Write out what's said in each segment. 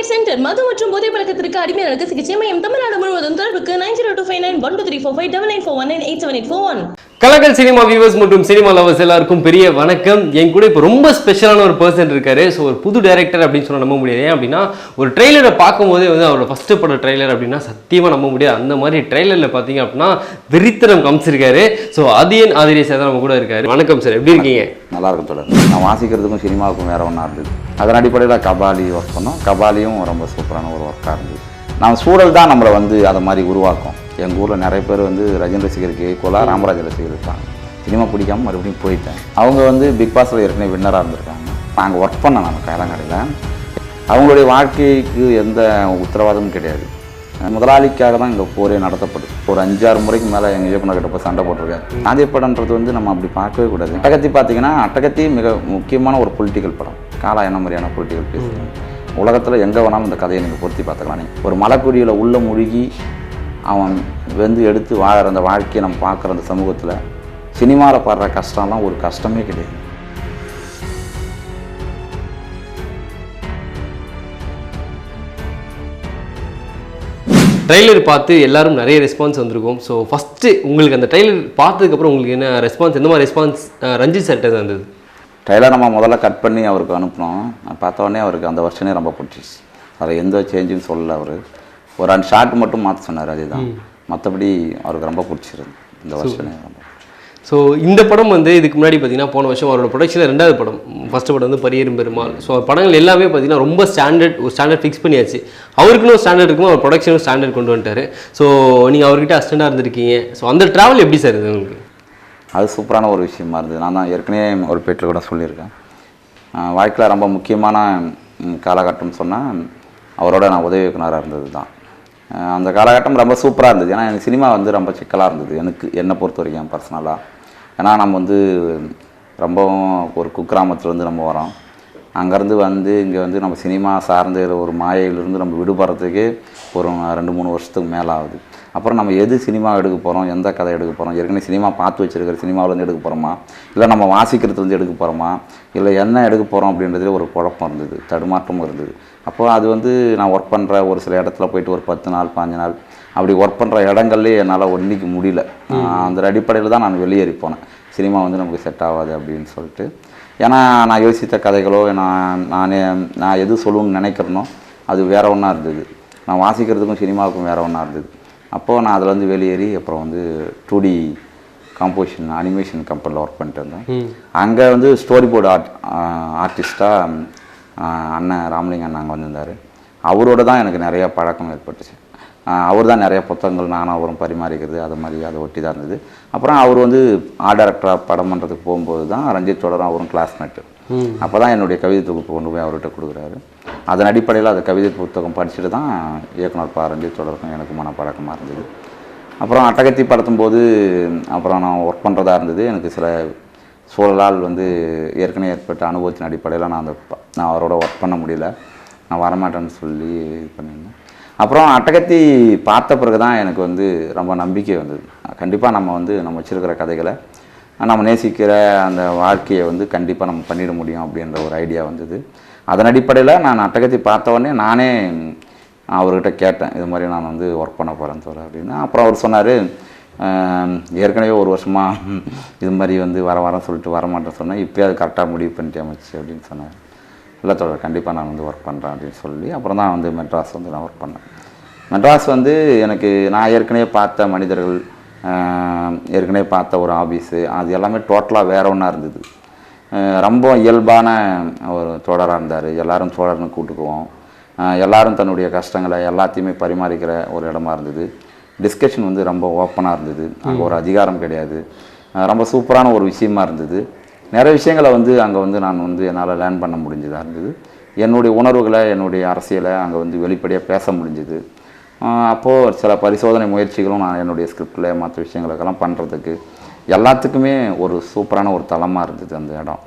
Care centre மது மற்றும் போதை பழக்கத்திற்கு அடிமையாளருக்கு சிகிச்சை மையம் தமிழ்நாடு முழுவதும் தொடர்புக்கு nine zero two five nine one two three four five double nine four one nine eight seven eight four one Kalakkal cinema viewers மற்றும் cinema lovers எல்லாருக்கும் பெரிய வணக்கம். என் கூட இப்போ ரொம்ப ஸ்பெஷலான ஒரு பர்சன் இருக்காரு. ஸோ ஒரு புது டைரக்டர் அப்படின்னு சொன்னால் நம்ப முடியாது. ஏன் அப்படின்னா ஒரு ட்ரெய்லரை பார்க்கும்போதே வந்து அவரோட ஃபஸ்ட்டு பட ட்ரெய்லர் அப்படின்னா சத்தியமாக நம்ப முடியாது. அந்த மாதிரி ட்ரெய்லரில் பார்த்தீங்க அப்படின்னா வெறித்தனம் காமிச்சிருக்காரு. ஸோ அதியன் ஆதிரிய சார் நம்ம கூட இருக்காரு. வணக்கம் சார். எப்படி இருக்கீங்க? நல்லா இருக்கும் தொடர் நான் வாசிக்கிறதுக்கும் சினிமாவுக்கும் வேற ஒன்றா இருந்தது. அதன் அடிப்படையில் கபாலி ஒர்க் பண்ணோம். கபாலியும் ரொம்ப சூப்பரான ஒரு ஒர்க்காக இருந்தது. நம்ம சூழல் தான் நம்மளை வந்து அதை மாதிரி உருவாக்கும். எங்கள் ஊரில் நிறைய பேர் வந்து ரஜன் ரசிகருக்கு ஈக்குவலாக ராமராஜ் ரசிகர் இருக்காங்க சினிமா பிடிக்காம மறுபடியும் போயிட்டேன். அவங்க வந்து பிக் பாஸில் ஏற்கனவே வின்னராக இருந்திருக்காங்க. நாங்கள் ஒர்க் பண்ணேன் நம்ம கைலாங்கடையில் அவங்களுடைய வாழ்க்கைக்கு எந்த உத்தரவாதமும் கிடையாது. முதலாளிக்காக தான் இங்கே போரே நடத்தப்படுது ஒரு அஞ்சாறு முறைக்கு மேலே எங்கள் இயக்குனர்கிட்ட போய் சண்டை போட்டிருக்காரு. காந்திய படம்ன்றது வந்து நம்ம அப்படி பார்க்கவே கூடாது. அட்டகத்தி பார்த்தீங்கன்னா அட்டகத்தி மிக முக்கியமான ஒரு பொலிட்டிக்கல் படம். காலா என்ன மாதிரியான பொலிட்டிக்கல் பேசுகிறேன் உலகத்தில் எங்கே வேணாலும் இந்த கதையை நீங்கள் பொருத்தி பார்த்துக்கலாம். ஒரு மலைக்குடியில் உள்ள மூழ்கி அவன் வந்து எடுத்து வாழற அந்த வாழ்க்கையை நம்ம பார்க்குற அந்த சமூகத்தில் சினிமாவில் படுற கஷ்டம்லாம் ஒரு கஷ்டமே கிடையாது. ட்ரெய்லர் பார்த்து எல்லாரும் நிறைய ரெஸ்பான்ஸ் வந்திருக்கும். ஸோ ஃபஸ்ட்டு உங்களுக்கு அந்த ட்ரெய்லர் பார்த்ததுக்கப்புறம் உங்களுக்கு என்ன ரெஸ்பான்ஸ் எந்த மாதிரி ரெஸ்பான்ஸ் ரஞ்சித் சார்கிட்ட தான் இருந்தது? ட்ரைலர் நம்ம முதல்ல கட் பண்ணி அவருக்கு அனுப்பினோம். பார்த்த உடனே அவருக்கு அந்த வருஷனே ரொம்ப பிடிச்சிச்சு அதில் எந்த சேஞ்சும் சொல்லல அவர். ஒரு ரெண்டு ஷார்ட் மட்டும் மாற்ற சொன்னார் அதுதான். மற்றபடி அவருக்கு ரொம்ப பிடிச்சிருந்து இந்த வருஷனே ரொம்ப ஸோ இந்த படம் வந்து இதுக்கு முன்னாடி பார்த்தீங்கன்னா போன வருஷம் அவரோட ப்ரொடக்ஷனில் ரெண்டாவது படம். ஃபர்ஸ்ட் படம் வந்து பரியரும் பெருமாள். ஸோ படங்கள் எல்லாமே பார்த்தீங்கன்னா ரொம்ப ஸ்டாண்டர்ட் ஒரு ஸ்டாண்டர்ட் ஃபிக்ஸ் பண்ணியாச்சு. அவருக்குன்னு ஒரு ஸ்டாண்டர்ட் இருக்கும் அவர் ப்ரொடக்ஷனும் ஸ்டாண்டர்ட் கொண்டு வந்துட்டாரு. ஸோ நீங்கள் அவர்கிட்ட அஸ்டண்டாக இருந்திருக்கீங்க. ஸோ அந்த ட்ராவல் எப்படி சார் இது உங்களுக்கு? அது சூப்பரான ஒரு விஷயமா இருந்தது. நான் தான் ஏற்கனவே ஒரு பேட்டில் கூட சொல்லியிருக்கேன். வாழ்க்கையில் ரொம்ப முக்கியமான காலகட்டம் சொன்னால் அவரோட நான் உதவி இயக்குனராக இருந்தது தான் அந்த காலகட்டம் ரொம்ப சூப்பராக இருந்தது. ஏன்னா எனக்கு சினிமா வந்து ரொம்ப சிக்கலாக இருந்தது. எனக்கு என்னை பொறுத்த வரைக்கும் பர்சனலாக ஏன்னா நம்ம வந்து ரொம்பவும் ஒரு குக்கிராமத்துலேருந்து நம்ம வரோம். அங்கேருந்து வந்து இங்கே வந்து நம்ம சினிமா சார்ந்த ஒரு மாயையிலிருந்து நம்ம விடுபடுறதுக்கு ஒரு ரெண்டு மூணு வருஷத்துக்கு மேலே ஆகுது அப்புறம் நம்ம எது சினிமா எடுக்க போகிறோம் எந்த கதை எடுக்க போகிறோம் ஏற்கனவே சினிமா பார்த்து வச்சுருக்கிற சினிமாவிலேருந்து எடுக்க போகிறோமா இல்லை நம்ம வாசிக்கிறதுலேருந்து எடுக்க போகிறோமா இல்லை என்ன எடுக்க போகிறோம் அப்படின்றதுல ஒரு குழப்பம் இருந்தது. தடுமாற்றமும் இருந்தது. அப்போ அது வந்து நான் ஒர்க் பண்ணுற ஒரு சில இடத்துல போயிட்டு ஒரு பத்து நாள் பாஞ்சு நாள் அப்படி ஒர்க் பண்ணுற இடங்கள்லேயே என்னால் ஒன்றிக்க முடியல. அந்த அடிப்படையில் தான் நான் வெளியேறி போனேன். சினிமா வந்து நமக்கு செட் ஆகாது அப்படின்னு சொல்லிட்டு. ஏன்னா நான் யோசித்த கதைகளோ நான் நானே நான் எது சொல்லணும்னு நினைக்கிறேனோ அது வேற ஒன்றா இருந்தது. நான் வாசிக்கிறதுக்கும் சினிமாவுக்கும் வேற ஒன்றா இருந்தது. அப்போது நான் அதில் வந்து வெளியேறி அப்புறம் வந்து டூ டி காம்போசிஷன் அனிமேஷன் கம்பெனியில் ஒர்க் பண்ணிட்டு இருந்தேன். அங்கே வந்து ஸ்டோரி போர்டு ஆர்ட் ஆர்டிஸ்ட்டாக அண்ணன் ராமலிங்க அண்ணன் அங்கே வந்திருந்தார். அவரோட தான் எனக்கு நிறைய பழக்கம் ஏற்பட்டுச்சு. அவர் தான் நிறைய புத்தகங்கள் நானும் அவரும் பரிமாறிக்கிறது அது மாதிரி அதை ஒட்டி தான் இருந்தது. அப்புறம் அவர் வந்து ஆர்ட் டைரக்டராக படம் பண்ணுறதுக்கு போகும்போது தான் ரஞ்சித் தொடரும் அவரும் கிளாஸ்மேட்டு அப்போ தான் என்னுடைய கவிதை தொகுப்பு கொண்டு போய் அவர்கிட்ட கொடுக்குறாரு. அதன் அடிப்படையில் அந்த கவிதை புத்தகம் படிச்சுட்டு தான் இயக்குனர் பா ரஞ்சித் தொடருக்கும் எனக்குமான பழக்கமாக இருந்தது. அப்புறம் அட்டகத்தி படத்தும் போது அப்புறம் நான் ஒர்க் பண்ணுறதா இருந்தது. எனக்கு சில சூழலால் வந்து ஏற்கனவே ஏற்பட்ட அனுபவத்தின் அடிப்படையில் நான் அந்த நான் அவரோட ஒர்க் பண்ண முடியல. நான் வரமாட்டேன்னு சொல்லி இது பண்ணியிருந்தேன். அப்புறம் அட்டகத்தி பார்த்த பிறகு தான் எனக்கு வந்து ரொம்ப நம்பிக்கை வந்தது. கண்டிப்பாக நம்ம வந்து நம்ம வச்சுருக்கிற கதைகளை நம்ம நேசிக்கிற அந்த வாழ்க்கையை வந்து கண்டிப்பாக நம்ம பண்ணிட முடியும் அப்படின்ற ஒரு ஐடியா வந்தது. அதன் அடிப்படையில் நான் அட்டகத்தி பார்த்த உடனே நானே அவர்கிட்ட கேட்டேன் இது மாதிரி நான் வந்து ஒர்க் பண்ண போகிறேன் தோற அப்படின்னா. அப்புறம் அவர் சொன்னார் ஏற்கனவே ஒரு வருஷமாக இது மாதிரி வந்து வர வரேன் சொல்லிட்டு வரமாட்டேன் சொன்னேன் இப்போயே அது கரெக்டாக முடிவு பண்ணிட்டு அமைச்சு அப்படின்னு சொன்னார். இல்லை தொடர் கண்டிப்பாக நான் வந்து ஒர்க் பண்ணுறேன் அப்படின்னு சொல்லி அப்புறம் தான் வந்து மெட்ராஸ் வந்து நான் ஒர்க் பண்ணேன். மெட்ராஸ் வந்து எனக்கு நான் ஏற்கனவே பார்த்த மனிதர்கள் ஏற்கனவே பார்த்த ஒரு ஆஃபீஸு அது எல்லாமே டோட்டலாக வேற ஒன்றா இருந்தது. ரொம்ப இயல்பான ஒரு தோழராக இருந்தார். எல்லாரும் தோழர்னு கூட்டுக்குவோம். எல்லோரும் எல்லாரும் தன்னுடைய கஷ்டங்களை எல்லாத்தையுமே பரிமாறிக்கிற ஒரு இடமா இருந்தது. டிஸ்கஷன் வந்து ரொம்ப ஓப்பனாக இருந்தது. அங்கே ஒரு அதிகாரம் கிடையாது. ரொம்ப சூப்பரான ஒரு விஷயமா இருந்தது. நிறைய விஷயங்களை வந்து அங்கே வந்து நான் வந்து என்னால் லேர்ன் பண்ண முடிஞ்சதாக இருந்தது. என்னுடைய உணர்வுகளை என்னுடைய அரசியலை அங்கே வந்து வெளிப்படையாக பேச முடிஞ்சுது. அப்போது சில பரிசோதனை முயற்சிகளும் நான் என்னுடைய ஸ்கிரிப்டில் மற்ற விஷயங்களுக்கெல்லாம் பண்ணுறதுக்கு எல்லாத்துக்குமே ஒரு சூப்பரான ஒரு தளமாக இருந்தது அந்த இடம்.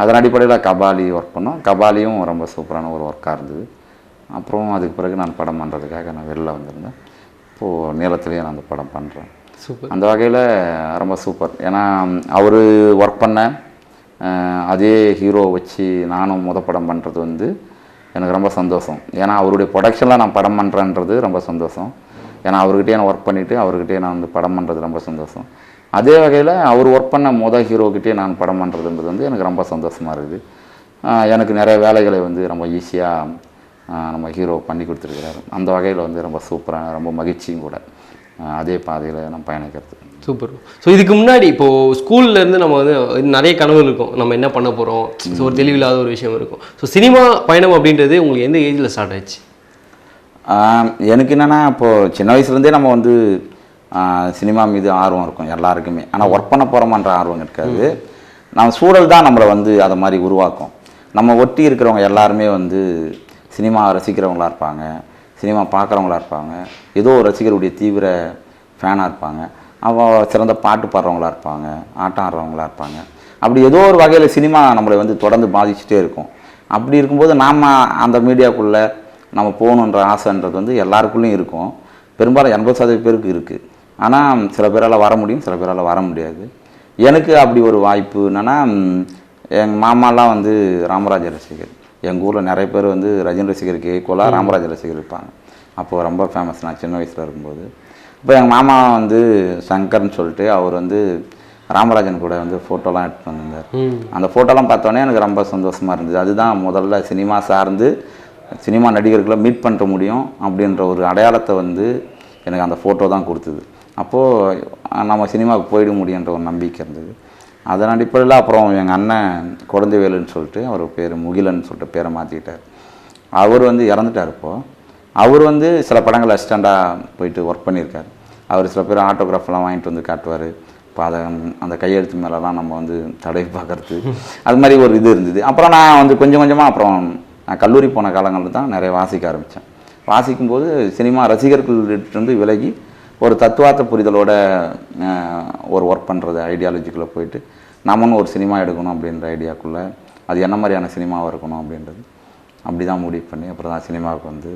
அதன் அடிப்படையில் கபாலி ஒர்க் பண்ணோம். கபாலியும் ரொம்ப சூப்பரான ஒரு ஒர்க்காக இருந்தது. அப்புறம் அதுக்கு பிறகு நான் படம் பண்ணுறதுக்காக நான் வெளில வந்திருந்தேன். இப்போது நீளத்துலேயே நான் அந்த படம் பண்ணுறேன் சூப்பர். அந்த வகையில் ரொம்ப சூப்பர். ஏன்னா அவர் ஒர்க் பண்ண அதே ஹீரோ வச்சு நானும் முத படம் பண்ணுறது வந்து எனக்கு ரொம்ப சந்தோஷம். ஏன்னா அவருடைய ப்ரொடக்ஷனில் நான் படம் பண்ணுறேன்றது ரொம்ப சந்தோஷம். ஏன்னா அவர்கிட்டயே நான் ஒர்க் பண்ணிவிட்டு அவர்கிட்டயே நான் வந்து படம் பண்ணுறது ரொம்ப சந்தோஷம். அதே வகையில் அவர் ஒர்க் பண்ண மொதல் ஹீரோக்கிட்டே நான் படம் பண்ணுறதுன்றது வந்து எனக்கு ரொம்ப சந்தோஷமாக இருக்குது. எனக்கு நிறைய வேலைகளை வந்து ரொம்ப ஈஸியாக நம்ம ஹீரோ பண்ணி கொடுத்துருக்கிறாரு. அந்த வகையில் வந்து ரொம்ப சூப்பராக ரொம்ப மகிழ்ச்சியும் கூட. அதே பாதையில் நான் பயணிக்கிறது. சூப்பர். ஸோ இதுக்கு முன்னாடி இப்போ ஸ்கூல்ல இருந்து நம்ம வந்து நிறைய கனவு இருக்கும். நம்ம என்ன பண்ண போறோம்? ஸோ ஒரு தெளிவில்லாத ஒரு விஷயம் இருக்கும். ஸோ சினிமா பயணம் அப்படின்றது உங்களுக்கு எந்த ஏஜ்ல ஸ்டார்ட் ஆயிடுச்சு? ஆஹ் எனக்கு என்னென்னா இப்போது சின்ன வயசுலேருந்தே நம்ம வந்து சினிமா மீது ஆர்வம் இருக்கும் எல்லாருக்குமே. ஆனால் ஒர்க் பண்ண போகிறோமான்ற ஆர்வம் இருக்காது. நம்ம சூழல் தான் நம்மளை வந்து அதை மாதிரி உருவாக்கும். நம்ம ஒட்டி இருக்கிறவங்க எல்லாருமே வந்து சினிமா ரசிக்கிறவங்களா இருப்பாங்க சினிமா பார்க்குறவங்களா இருப்பாங்க ஏதோ ஒரு ரசிகருடைய தீவிர ஃபேனாக இருப்பாங்க அவள் சிறந்த பாட்டு பாடுறவங்களா இருப்பாங்க ஆட்டம் ஆடுறவங்களா இருப்பாங்க. அப்படி ஏதோ ஒரு வகையில் சினிமா நம்மளை வந்து தொடர்ந்து பாதிச்சுட்டே இருக்கும். அப்படி இருக்கும்போது நாம் அந்த மீடியாக்குள்ளே நம்ம போகணுன்ற ஆசைன்றது வந்து எல்லாருக்குள்ளேயும் இருக்கும். பெரும்பாலும் எண்பது சதவீத பேருக்கு இருக்குது ஆனால் சில பேரால் வர முடியும் சில பேரால் வர முடியாது. எனக்கு அப்படி ஒரு வாய்ப்பு என்னென்னா எங்கள் மாமாலாம் வந்து ராமராஜ ரசிகர். எங்கள் ஊரில் நிறைய பேர் வந்து ரஜினி ரசிகருக்கு ஈக்குவலாக ராமராஜ ரசிகர் இருப்பாங்க. அப்போது ரொம்ப ஃபேமஸ் நான் சின்ன வயசில் இருக்கும்போது. இப்போ எங்கள் மாமா வந்து சங்கர்னு சொல்லிட்டு அவர் வந்து ராமராஜன் கூட வந்து ஃபோட்டோலாம் எடுத்து வந்திருந்தார். அந்த ஃபோட்டோலாம் பார்த்தோன்னே எனக்கு ரொம்ப சந்தோஷமாக இருந்தது. அதுதான் முதல்ல சினிமா சார்ந்து சினிமா நடிகர்களை மீட் பண்ணுற முடியும் அப்படின்ற ஒரு அடையாளத்தை வந்து எனக்கு அந்த ஃபோட்டோ தான் கொடுத்தது. அப்போது நம்ம சினிமாவுக்கு போயிட முடியுன்ற ஒரு நம்பிக்கை இருந்தது. அதன் அடிப்படையில் அப்புறம் எங்கள் அண்ணன் குழந்தைவேலுன்னு சொல்லிட்டு அவர் பேர் முகிலன் சொல்லிட்டு பேரை மாற்றிக்கிட்டார் அவர் வந்து இறந்துட்டார் இப்போது அவர் வந்து சில படங்கள் அசிஸ்டண்ட்டாக போயிட்டு ஒர்க் பண்ணியிருக்காரு. அவர் சில பேர் ஆட்டோகிராஃப்லாம் வாங்கிட்டு வந்து காட்டுவார். இப்போ அதை அந்த கையெழுத்து மேலெலாம் நம்ம வந்து தடவி பார்க்கறது. அது மாதிரி ஒரு இது இருந்தது. அப்புறம் நான் வந்து கொஞ்சம் கொஞ்சமாக அப்புறம் நான் கல்லூரி போன காலங்களில் தான் நிறைய வாசிக்க ஆரம்பித்தேன் வாசிக்கும்போது சினிமா ரசிகர்கள்கிட்டருந்து விலகி ஒரு தத்துவார்த்த புரிதலோட ஒரு ஒர்க் பண்ணுறது ஐடியாலஜிக்குள்ளே போயிட்டு நாமளும் ஒரு சினிமா எடுக்கணும் அப்படின்ற ஐடியாக்குள்ளே அது என்ன மாதிரியான சினிமாவாக இருக்கணும் அப்படின்றது. அப்படி தான் முடிவு பண்ணி அப்புறம் தான் சினிமாவுக்கு வந்து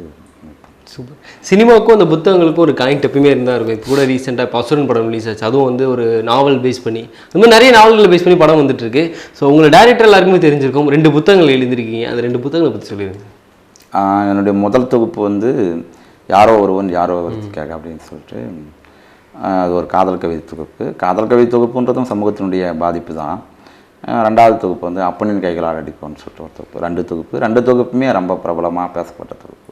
சூப்பர். சினிமாவுக்கும் அந்த புத்தகங்களுக்கும் ஒரு கனெக்ட் எப்பயுமே இருந்தால் இருக்கும். இப்போ கூட ரீசெண்டாக இப்போ அசுரன் படம் ரிலீஸ் ஆச்சு. அதுவும் வந்து ஒரு நாவல் பேஸ் பண்ணி இந்த மாதிரி நிறைய நாவல்களை பேஸ் பண்ணி படம் வந்துட்டு இருக்கு ஸோ உங்களை டேரக்டர் எல்லாருக்குமே தெரிஞ்சிருக்கும். ரெண்டு புத்தகங்கள் எழுதிருக்கீங்க அந்த ரெண்டு புத்தகங்களை பற்றி சொல்லிடுங்க ஆஹ் என்னுடைய முதல் தொகுப்பு வந்து யாரோ ஒருவன் யாரோ ஒருத்தருக்காக அப்படின்னு சொல்லிட்டு அது ஒரு காதல் கவிதை தொகுப்பு. காதல் கவிதை தொகுப்புன்றதும் சமூகத்தினுடைய பாதிப்பு தான். ரெண்டாவது தொகுப்பு வந்து அப்பனின் கைகளால் அடிப்போம்னு சொல்லிட்டு ஒரு தொகுப்பு. ரெண்டு தொகுப்பு. ரெண்டு தொகுப்புமே ரொம்ப பிரபலமாக பேசப்பட்ட தொகுப்பு.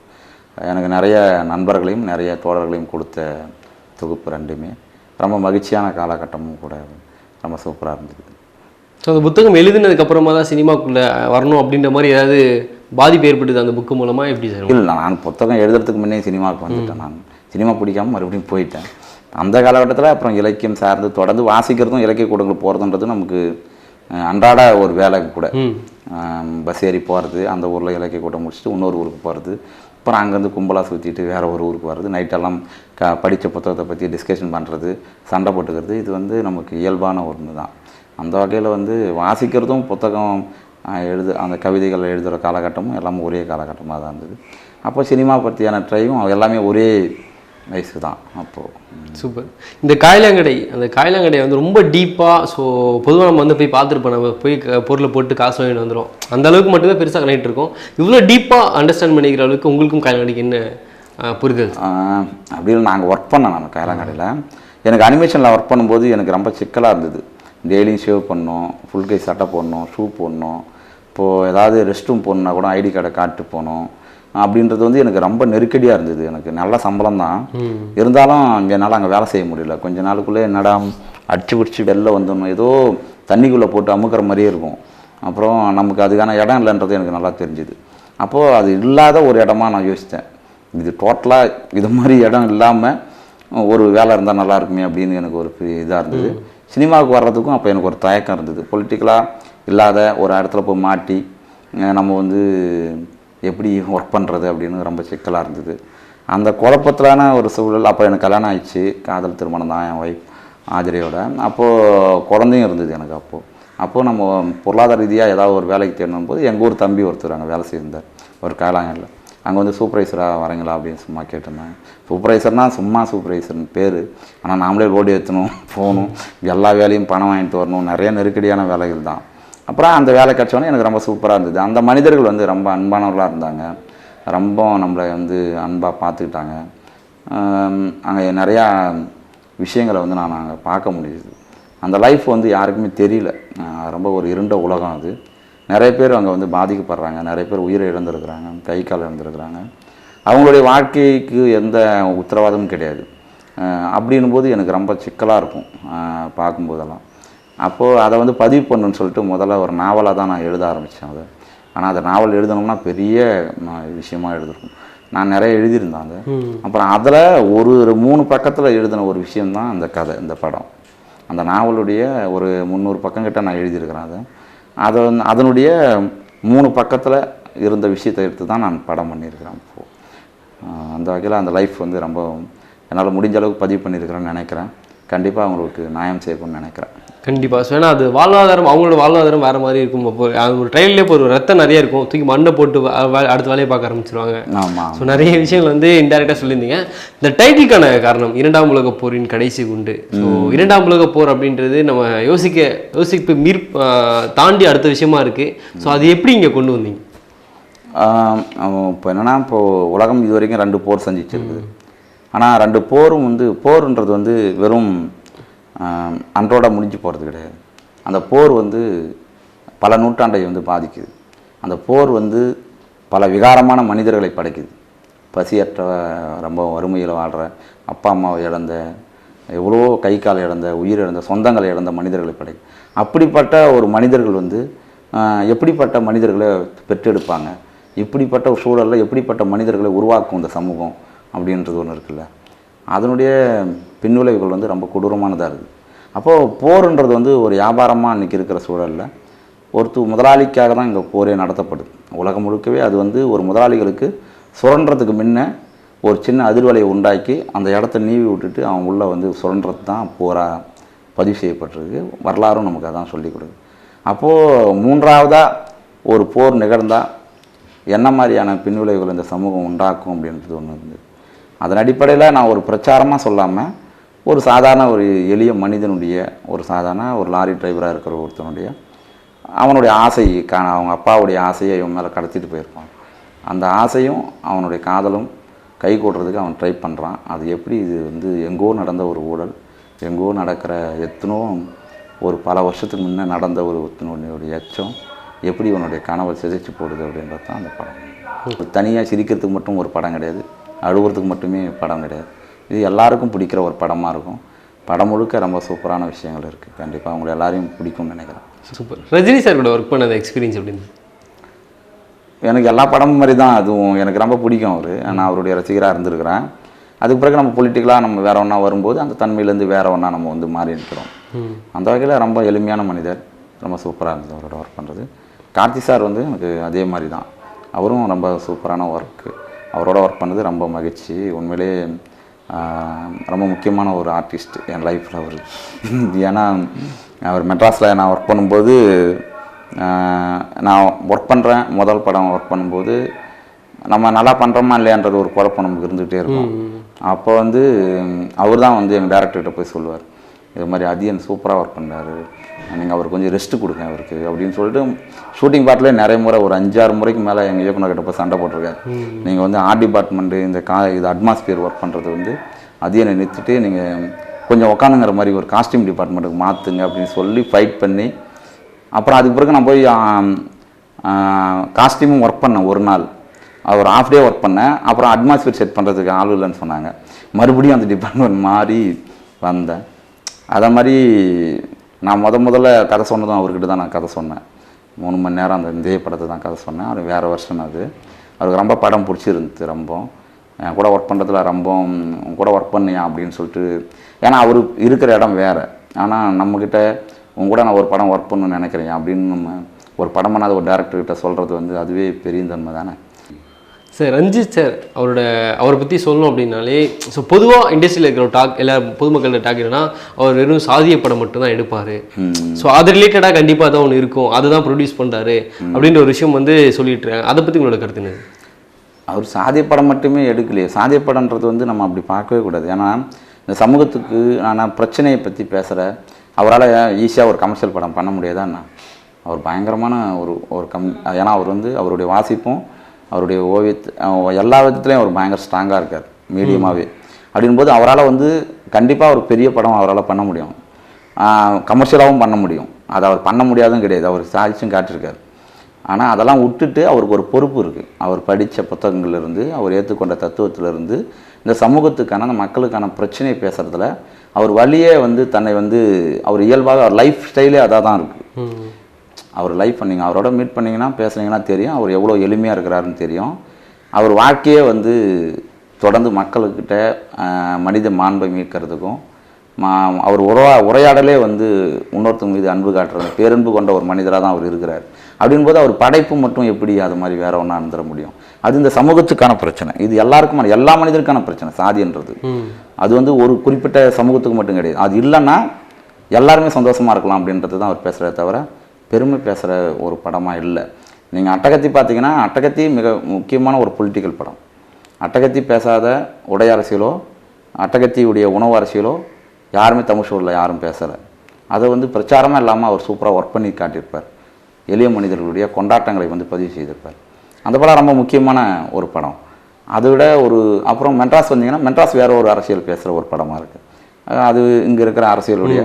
எனக்கு நிறைய நண்பர்களையும் நிறைய தோழர்களையும் கொடுத்த தொகுப்பு ரெண்டுமே. ரொம்ப மகிழ்ச்சியான காலகட்டமும் கூட ரொம்ப சூப்பராக இருந்தது. ஸோ அந்த புத்தகம் எழுதினதுக்கப்புறமா தான் சினிமாக்குள்ளே வரணும் அப்படின்ற மாதிரி ஏதாவது பாதிப்பு ஏற்படுது அந்த புக்கு மூலமாக எப்படி சார்? இல்லை நான் புத்தகம் எழுதுறதுக்கு முன்னே சினிமாவுக்கு வந்துட்டேன் நான். சினிமா பிடிக்காம மறுபடியும் போயிட்டேன். அந்த காலகட்டத்தில் அப்புறம் இலக்கியம் சார்ந்து தொடர்ந்து வாசிக்கிறதும் இலக்கிய கூடங்கள் போகிறதுன்றது நமக்கு அன்றாட ஒரு வேலை கூட. பஸ் ஏறி போகிறது அந்த ஊரில் இலக்கிய கூட்டம் முடிச்சுட்டு இன்னொரு ஊருக்கு போகிறது அப்புறம் அங்கேருந்து கும்பலாக சுற்றிட்டு வேறு ஒரு ஊருக்கு வர்றது நைட்டெல்லாம் க படித்த புத்தகத்தை பற்றி டிஸ்கஷன் பண்ணுறது சண்டை போட்டுக்கிறது இது வந்து நமக்கு இயல்பான ஒன்று தான் அந்த வகையில் வந்து வாசிக்கிறதும் புத்தகம் எழுது அந்த கவிதைகள் எழுதுகிற காலகட்டமும் எல்லாமே ஒரே காலகட்டமாக தான் இருந்தது. அப்போ சினிமா பற்றியான ட்ரையும் எல்லாமே ஒரே வயசு தான் அப்போது சூப்பர். இந்த காயிலாங்கடை அந்த காயிலாங்கடை வந்து ரொம்ப டீப்பாக ஸோ பொதுவாக நம்ம வந்து போய் பார்த்துருப்போம். நம்ம போய் பொருளை போட்டு காசு வாங்கிட்டு வந்துடும் அந்த அளவுக்கு மட்டுமே பெருசாக கனெக்ட் இருக்கும். இவ்வளோ டீப்பாக அண்டர்ஸ்டாண்ட் பண்ணிக்கிற அளவுக்கு உங்களுக்கும் காயிலாங்கடைக்கு என்ன புரிதல்? அப்படின்னு நாங்கள் ஒர்க் பண்ணோம் நம்ம கைலாங்கடையில் எனக்கு அனிமேஷனில் ஒர்க் பண்ணும்போது எனக்கு ரொம்ப சிக்கலாக இருந்தது. டெய்லியும் ஷேவ் பண்ணணும் ஃபுல் கை சட்டை போடணும் ஷூ போடணும் இப்போது ஏதாவது ரெஸ்ட் ரூம் போகணுன்னா கூட ஐடி கார்டை காட்டு போகணும். அப்படின்றது வந்து எனக்கு ரொம்ப நெருக்கடியாக இருந்தது. எனக்கு நல்ல சம்பளம் தான். இருந்தாலும் என்னால் அங்கே வேலை செய்ய முடியல. கொஞ்ச நாளுக்குள்ளே என்னடா அடிச்சு பிடிச்சி வெளில வந்துடணும். ஏதோ தண்ணிக்குள்ளே போட்டு அமுக்கிற மாதிரியே இருக்கும். அப்புறம் நமக்கு அதுக்கான இடம் இல்லைன்றது எனக்கு நல்லா தெரிஞ்சுது. அப்போது அது இல்லாத ஒரு இடமா நான் யோசித்தேன். இது டோட்டலாக இது மாதிரி இடம் இல்லாமல் ஒரு வேலை இருந்தால் நல்லா இருக்குமே அப்படின்னு எனக்கு ஒரு இதாக இருந்தது. சினிமாவுக்கு வர்றதுக்கும் அப்போ எனக்கு ஒரு தயக்கம் இருந்தது. பொலிட்டிக்கலாக இல்லாத ஒரு இடத்துல போய் மாட்டி நம்ம வந்து எப்படி ஒர்க் பண்ணுறது அப்படின்னு ரொம்ப சிக்கலாக இருந்தது. அந்த குழப்பத்திலான ஒரு சூழல் அப்போ எனக்கு கல்யாணம் ஆயிடுச்சு. காதல் திருமணம் தான் என் ஒய்ஃப் ஆதிரியோட. அப்போது குழந்தையும் இருந்தது எனக்கு அப்போது அப்போது நம்ம பொருளாதார ரீதியாக ஏதாவது ஒரு வேலைக்கு தேடணும் போது எங்கள் ஊர் தம்பி ஒருத்தர் அங்கே வேலை செய்திருந்தார். ஒரு காலாங்கல்ல அங்கே வந்து சூப்பர்வைசராக வரீங்களா அப்படின்னு சும்மா கேட்டிருந்தேன். சூப்பர்வைசர்னால் சும்மா சூப்பர்வைசர்னு பேர். ஆனால் நாமளே ரோடு ஏற்றணும் போகணும். எல்லா வேலையும் பணம் வாங்கிட்டு வரணும். நிறைய நெருக்கடியான வேலைகள் தான். அப்புறம் அந்த வேலை கிடச்சோன்னே எனக்கு ரொம்ப சூப்பராக இருந்தது. அந்த மனிதர்கள் வந்து ரொம்ப அன்பானவர்களாக இருந்தாங்க. ரொம்ப நம்மளை வந்து அன்பாக பார்த்துக்கிட்டாங்க. அங்கே நிறையா விஷயங்களை வந்து நான் அங்கே பார்க்க முடியுது அந்த லைஃப் வந்து யாருக்குமே தெரியல. ரொம்ப ஒரு இருண்ட உலகம் அது. நிறைய பேர் அங்கே வந்து பாதிக்கப்படுறாங்க. நிறைய பேர் உயிரை இழந்திருக்கிறாங்க. கை கால் இழந்திருக்கிறாங்க. அவங்களுடைய வாழ்க்கைக்கு எந்த உத்தரவாதமும் கிடையாது. அப்படின்னும் போது எனக்கு ரொம்ப சிக்கலாக இருக்கும். பார்க்கும்போதெல்லாம். அப்போது அதை வந்து பதிவு பண்ணுன்னு சொல்லிட்டு முதல்ல ஒரு நாவலாக தான் நான் எழுத ஆரம்பித்தேன் அதை. ஆனால் அந்த நாவல் எழுதணும்னா பெரிய ம- விஷயமா எழுதிருக்கும் நான் நிறைய எழுதியிருந்தேன் அது. அப்புறம் அதில் ஒரு ஒரு மூணு பக்கத்தில் எழுதின ஒரு விஷயம்தான் அந்த கதை இந்த படம். அந்த நாவலுடைய ஒரு முந்நூறு பக்கம் கிட்ட நான் எழுதியிருக்கிறேன் அதை. அதை வந்து அதனுடைய மூணு பக்கத்தில் இருந்த விஷயத்தை எடுத்து தான் நான் படம் பண்ணியிருக்கிறேன் இப்போது அந்த வகையில் அந்த லைஃப் வந்து ரொம்ப என்னால் முடிஞ்ச அளவுக்கு பதிவு பண்ணியிருக்கிறேன்னு நினைக்கிறேன். கண்டிப்பாக அவங்களுக்கு நியாயம் செய்யணும்னு நினைக்கிறேன். கண்டிப்பாக ஸோ ஏன்னா அது வாழ்வாதாரம் அவங்களோட வாழ்வாதாரம் வேறு மாதிரி இருக்கும். இப்போ அது ஒரு ட்ரெயிலே இப்போ ஒரு ரத்தம் நிறைய இருக்கும். தூக்கி மண்ணை போட்டு அடுத்த வேலையை பார்க்க ஆரம்பிச்சிருவாங்க. ஆமாம் ஸோ நிறைய விஷயங்கள் வந்து இன்டெரக்டாக சொல்லியிருந்தீங்க. இந்த டைட்டிலுக்கான காரணம் இரண்டாம் உலகப் போரின் கடைசி குண்டு. ஸோ இரண்டாம் உலகப் போர் அப்படின்றது நம்ம யோசிக்க யோசிப்பு ஆஹ் தாண்டி அடுத்த விஷயமா இருக்கு. ஸோ அது எப்படி இங்கே கொண்டு வந்தீங்க? இப்போ என்னென்னா இப்போது உலகம் இது வரைக்கும் ரெண்டு போர் சந்திச்சிருக்குது. ஆனால் ரெண்டு போரும் வந்து போருன்றது வந்து வெறும் அன்றோட முடிஞ்சு போகிறது கிடையாது. அந்த போர் வந்து பல நூற்றாண்டை வந்து பாதிக்குது. அந்த போர் வந்து பல விகாரமான மனிதர்களை படைக்குது. பசியற்ற ரொம்ப வறுமையில் வாழ்கிற அப்பா அம்மாவை இழந்த எவ்வளோ கை கால் இழந்த உயிர் இழந்த சொந்தங்களை இழந்த மனிதர்களை படைக்கும் அப்படிப்பட்ட ஒரு மனிதர்கள் வந்து எப்படிப்பட்ட மனிதர்களை பெற்றெடுப்பாங்க? இப்படிப்பட்ட ஒரு சூழலில் எப்படிப்பட்ட மனிதர்களை உருவாக்கும் இந்த சமூகம்? அப்படின்றது ஒன்று இருக்குல்ல. அதனுடைய பின்விளைவுகள் வந்து ரொம்ப கொடூரமானதாக இருக்குது அப்போது போருன்றது வந்து ஒரு வியாபாரமாக இன்றைக்கி இருக்கிற சூழலில். ஒருத்து முதலாளிக்காக தான் இங்கே போரே நடத்தப்படுது. உலகம் முழுக்கவே அது வந்து ஒரு முதலாளிகளுக்கு சுரண்டுறதுக்கு முன்ன ஒரு சின்ன அதிர்வலையை உண்டாக்கி அந்த இடத்த நீவி விட்டுட்டு அவன் உள்ளே வந்து சுரண்டுறது தான் போராக பதிவு செய்யப்பட்டிருக்கு. வரலாறும் நமக்கு அதான் சொல்லிக் கொடுக்குது. அப்போது மூன்றாவதாக ஒரு போர் நிகழ்ந்தால் என்ன மாதிரியான பின்விளைவுகள் இந்த சமூகம் உண்டாக்கும் அப்படின்றது ஒன்று இருந்தது. அதன் அடிப்படையில் நான் ஒரு பிரச்சாரமாக சொல்லாமல் ஒரு சாதாரண ஒரு எளிய மனிதனுடைய ஒரு சாதாரண ஒரு லாரி டிரைவராக இருக்கிற ஒருத்தனுடைய அவனுடைய ஆசை அவங்க அப்பாவுடைய ஆசையை இவன் மேலே கடத்திட்டு போயிருப்பான். அந்த ஆசையும் அவனுடைய காதலும் கை கூடுறதுக்கு அவன் ட்ரை பண்ணுறான் அது எப்படி? இது வந்து எங்கோ நடந்த ஒரு ஊழல். எங்கோ நடக்கிற எத்தனோ ஒரு பல வருஷத்துக்கு முன்னே நடந்த ஒரு ஒருத்தனுடைய எச்சம். எப்படி இவனுடைய கனவை சிதைச்சு போடுது அப்படின்றது தான் அந்த படம். தனியாக சிரிக்கிறதுக்கு மட்டும் ஒரு படம் கிடையாது. அழுகுறதுக்கு மட்டுமே படம் கிடையாது. இது எல்லாருக்கும் பிடிக்கிற ஒரு படமாக இருக்கும். படம் முழுக்க ரொம்ப சூப்பரான விஷயங்கள் இருக்குது கண்டிப்பாக அவங்களை எல்லாரையும் பிடிக்கும்னு நினைக்கிறேன். சூப்பர். ரஜினி சார் கூட ஒர்க் பண்ண எக்ஸ்பீரியன்ஸ் அப்படின்னு எனக்கு எல்லா படமும் மாதிரி தான் அதுவும் எனக்கு ரொம்ப பிடிக்கும் அவர். நான் அவருடைய ரசிகராக இருந்திருக்கிறேன். அதுக்கு பிறகு நம்ம பொலிட்டிக்கலாக நம்ம வேற ஒன்றா வரும்போது அந்த தன்மையிலேருந்து வேற ஒன்றா நம்ம வந்து மாறி நிற்கிறோம் அந்த வகையில் ரொம்ப எளிமையான மனிதர். ரொம்ப சூப்பராக இருந்தது அவரோட ஒர்க் பண்ணுறது கார்த்தி சார் வந்து எனக்கு அதே மாதிரி தான். அவரும் ரொம்ப சூப்பரான ஒர்க்கு அவரோட ஒர்க் பண்ணது ரொம்ப மகிழ்ச்சி. உண்மையிலே ரொம்ப முக்கியமான ஒரு ஆர்டிஸ்ட் என் லைஃப்பில் அவர். ஏன்னா அவர் மெட்ராஸில் நான் ஒர்க் பண்ணும்போது நான் ஒர்க் பண்ணுறேன் முதல் படம் ஒர்க் பண்ணும்போது நம்ம நல்லா பண்ணுறோமா இல்லையான்றது ஒரு குழப்பம் நமக்கு இருந்துகிட்டே இருக்கும். அப்போ வந்து அவர் தான் வந்து எங்கள் டேரக்டர்கிட்ட போய் சொல்லுவார். இது மாதிரி அதியன் சூப்பராக ஒர்க் பண்ணாரு. நீங்கள் அவர் கொஞ்சம் ரெஸ்ட் கொடுங்க அவருக்கு அப்படின்னு சொல்லிட்டு ஷூட்டிங் பார்ட்லேயே நிறைய முறை ஒரு அஞ்சாறு முறைக்கு மேலே எங்கள் இயக்குனர்கிட்ட போய் சண்டை போட்டிருக்காரு நீங்கள் வந்து ஆர்ட் டிபார்ட்மெண்ட்டு இந்த கா இது அட்மாஸ்பியர் ஒர்க் பண்ணுறது வந்து அதியனை நிறுத்திட்டு நீங்கள் கொஞ்சம் உட்காந்துங்கிற மாதிரி ஒரு காஸ்டியூம் டிபார்ட்மெண்ட்டுக்கு மாற்றுங்க அப்படின்னு சொல்லி ஃபைட் பண்ணி அப்புறம் அதுக்கு பிறகு நான் போய் காஸ்டியூமும் ஒர்க் பண்ணேன் ஒரு நாள். ஒரு ஆஃப் டே ஒர்க் பண்ணேன். அப்புறம் அட்மாஸ்பியர் செட் பண்ணுறதுக்கு ஆள் இல்லைன்னு சொன்னாங்க. மறுபடியும் அந்த டிபார்ட்மெண்ட் மாறி வந்தேன். அதை மாதிரி நான் முத முதல்ல கதை சொன்னதும் அவர்கிட்ட தான் நான் கதை சொன்னேன். மூணு மணி நேரம் அந்த இந்திய படத்தை தான் கதை சொன்னேன். அவர் வேறு வருஷன் அது. அவருக்கு ரொம்ப படம் பிடிச்சிருந்துது ரொம்ப. என் கூட ஒர்க் பண்ணுறதுல ரொம்ப உன் கூட ஒர்க் பண்ணியா? அப்படின்னு சொல்லிட்டு. ஏன்னா அவர் இருக்கிற இடம் வேறு. ஆனால் நம்மக்கிட்ட உன் கூட நான் ஒரு படம் ஒர்க் பண்ணணும்னு நினைக்கிறேன் அப்படின்னு நம்ம ஒரு படம் பண்ணாத ஒரு டேரக்டர்கிட்ட சொல்கிறது வந்து அதுவே பெரிய தன்மை தானே? சார் ரஞ்சித் சார் அவரோட அவரை பற்றி சொல்லணும் அப்படின்னாலே ஸோ பொதுவாக இண்டஸ்ட்ரியில் இருக்கிற டாக் எல்லா பொதுமக்களோட டாக் என்னன்னா அவர் வெறும் சாதிய படம் மட்டும் தான் எடுப்பார் ஸோ அது ரிலேட்டடாக கண்டிப்பாக தான் ஒன்று இருக்கும். அதை தான் ப்ரொடியூஸ் பண்ணுறாரு அப்படின்ற ஒரு விஷயம் வந்து சொல்லிட்டு இருக்காங்க அதை பற்றி உங்களோட கருத்து அவர் சாதிய படம் மட்டுமே எடுக்கலையே. சாதிய படம்ன்றது வந்து நம்ம அப்படி பார்க்கவே கூடாது. ஏன்னா இந்த சமூகத்துக்கு நான் பிரச்சனையை பற்றி பேசுகிற அவரால் ஈஸியாக ஒரு கமர்ஷியல் படம் பண்ண முடியாதாண்ணா அவர் பயங்கரமான ஒரு ஒரு கம் ஏன்னா அவர் வந்து அவருடைய வாசிப்பும் அவருடைய ஓவியத்து எல்லா விதத்துலேயும் அவர் பயங்கர ஸ்ட்ராங்காக இருக்கார் மீடியமாகவே அப்படின்போது அவரால் வந்து கண்டிப்பாக ஒரு பெரிய படம் அவரால் பண்ண முடியும். கமர்ஷியலாகவும் பண்ண முடியும். அதை அவர் பண்ண முடியாதும் கிடையாது. அவர் சாதிச்சும் காட்டியிருக்காரு. ஆனால் அதெல்லாம் விட்டுட்டு அவருக்கு ஒரு பொறுப்பு இருக்குது அவர் படித்த புத்தகங்கள்லேருந்து அவர் ஏற்றுக்கொண்ட தத்துவத்திலிருந்து இந்த சமூகத்துக்கான அந்த மக்களுக்கான பிரச்சனையை பேசுகிறதுல அவர் வழியே வந்து தன்னை வந்து அவர் இயல்பாக அவர் லைஃப் ஸ்டைலே அதாக தான் இருக்குது அவர் லைஃப் நீங்கள் அவரோட மீட் பண்ணீங்கன்னா பேசுனீங்கன்னா தெரியும். அவர் எவ்வளோ எளிமையாக இருக்கிறாருன்னு தெரியும். அவர் வாழ்க்கையே வந்து தொடர்ந்து மக்கள்கிட்ட மனித மாண்பை மீட்கிறதுக்கும் மா அவர் உரையா உரையாடலே வந்து இன்னொருத்தவங்க மீது அன்பு காட்டுறது பேரன்பு கொண்ட ஒரு மனிதராக தான் அவர் இருக்கிறார். அப்படின்போது அவர் படைப்பு மட்டும் எப்படி அது மாதிரி வேற ஒன்றா இருந்துட முடியும்? அது இந்த சமூகத்துக்கான பிரச்சனை. இது எல்லாருக்குமான எல்லா மனிதருக்கான பிரச்சனை சாதின்றது. அது வந்து ஒரு குறிப்பிட்ட சமூகத்துக்கு மட்டும் கிடையாது. அது இல்லைன்னா எல்லாருமே சந்தோஷமாக இருக்கலாம் அப்படின்றது தான் அவர் பேசுகிறத தவிர பெருமை பேசுகிற ஒரு படமாக இல்லை. நீங்கள் அட்டகத்தி பார்த்தீங்கன்னா அட்டகத்தி மிக முக்கியமான ஒரு பொலிட்டிக்கல் படம். அட்டகத்தி பேசாத உடை அரசியலோ அட்டகத்தியுடைய உணவு அரசியலோ யாருமே தமிழ் ஷோவில் யாரும் பேசலை. அதை வந்து பிரச்சாரமாக இல்லாமல் அவர் சூப்பராக ஒர்க் பண்ணி காட்டியிருப்பார். எளிய மனிதர்களுடைய கொண்டாட்டங்களை வந்து பதிவு செய்திருப்பார். அந்த படம் ரொம்ப முக்கியமான ஒரு படம். அதை விட ஒரு அப்புறம் மெட்ராஸ் வந்தீங்கன்னா மெட்ராஸ் வேறு ஒரு அரசியல் பேசுகிற ஒரு படமாக இருக்குது அது இங்கே இருக்கிற அரசியலுடைய